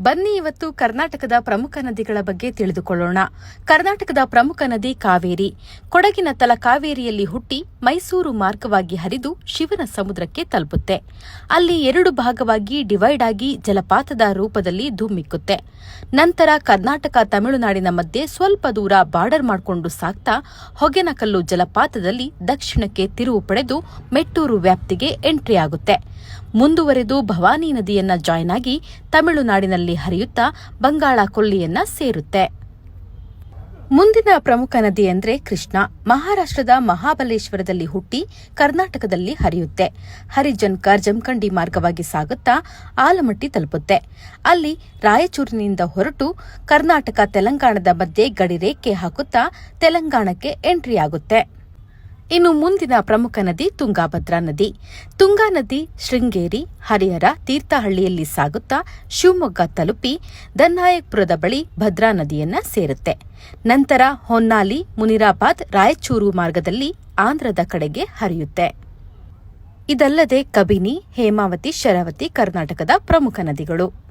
ಬನ್ನಿ ಇವತ್ತು ಕರ್ನಾಟಕದ ಪ್ರಮುಖ ನದಿಗಳ ಬಗ್ಗೆ ತಿಳಿದುಕೊಳ್ಳೋಣ. ಕರ್ನಾಟಕದ ಪ್ರಮುಖ ನದಿ ಕಾವೇರಿ. ಕೊಡಗಿನ ತಲಕಾವೇರಿಯಲ್ಲಿ ಹುಟ್ಟಿ ಮೈಸೂರು ಮಾರ್ಗವಾಗಿ ಹರಿದು ಶಿವನ ಸಮುದ್ರಕ್ಕೆ ತಲುಪುತ್ತೆ. ಅಲ್ಲಿ ಎರಡು ಭಾಗವಾಗಿ ಡಿವೈಡ್ ಆಗಿ ಜಲಪಾತದ ರೂಪದಲ್ಲಿ ಧುಮ್ಮಿಕ್ಕುತ್ತೆ ನಂತರ ಕರ್ನಾಟಕ ತಮಿಳುನಾಡಿನ ಮಧ್ಯೆ ಸ್ವಲ್ಪ ದೂರ ಬಾರ್ಡರ್ ಮಾಡಿಕೊಂಡು ಸಾಗ್ತಾ ಹೊಗೆನಕಲ್ಲು ಜಲಪಾತದಲ್ಲಿ ದಕ್ಷಿಣಕ್ಕೆ ತಿರುವು ಪಡೆದು ಮೆಟ್ಟೂರು ವ್ಯಾಪ್ತಿಗೆ ಎಂಟ್ರಿ ಆಗುತ್ತೆ. ಮುಂದುವರೆದು ಭವಾನಿ ನದಿಯನ್ನ ಜಾಯ್ನ್ ಆಗಿ ತಮಿಳುನಾಡಿನಲ್ಲಿ ಹರಿಯುತ್ತಾ ಬಂಗಾಳ ಕೊಲ್ಲಿಯನ್ನ ಸೇರುತ್ತೆ. ಮುಂದಿನ ಪ್ರಮುಖ ನದಿ ಎಂದರೆ ಕೃಷ್ಣ. ಮಹಾರಾಷ್ಟ್ರದ ಮಹಾಬಲೇಶ್ವರದಲ್ಲಿ ಹುಟ್ಟಿ ಕರ್ನಾಟಕದಲ್ಲಿ ಹರಿಯುತ್ತೆ. ಹರಿಜನ್ಕರ್ ಜಮಖಂಡಿ ಮಾರ್ಗವಾಗಿ ಸಾಗುತ್ತಾ ಆಲಮಟ್ಟಿ ತಲುಪುತ್ತೆ. ಅಲ್ಲಿ ರಾಯಚೂರಿನಿಂದ ಹೊರಟು ಕರ್ನಾಟಕ, ತೆಲಂಗಾಣದ ಮಧ್ಯೆ ಗಡಿರೇಖೆ ಹಾಕುತ್ತಾ ತೆಲಂಗಾಣಕ್ಕೆ ಎಂಟ್ರಿ ಆಗುತ್ತೆ ಇನ್ನು ಮುಂದಿನ ಪ್ರಮುಖ ನದಿ ತುಂಗಾಭದ್ರಾ ನದಿ. ತುಂಗಾ ನದಿ ಶೃಂಗೇರಿ, ಹರಿಹರ ತೀರ್ಥಹಳ್ಳಿಯಲ್ಲಿ ಸಾಗುತ್ತಾ ಶಿವಮೊಗ್ಗ ತಲುಪಿ ದನ್ನಾಯಕ್ಪುರದ ಬಳಿ ಭದ್ರಾ ನದಿಯನ್ನ ಸೇರುತ್ತೆ. ನಂತರ ಹೊನ್ನಾಲಿ ಮುನಿರಾಬಾದ್, ರಾಯಚೂರು ಮಾರ್ಗದಲ್ಲಿ ಆಂಧ್ರದ ಕಡೆಗೆ ಹರಿಯುತ್ತೆ. ಇದಲ್ಲದೆ ಕಬಿನಿ, ಹೇಮಾವತಿ, ಶರಾವತಿ ಕರ್ನಾಟಕದ ಪ್ರಮುಖ ನದಿಗಳು.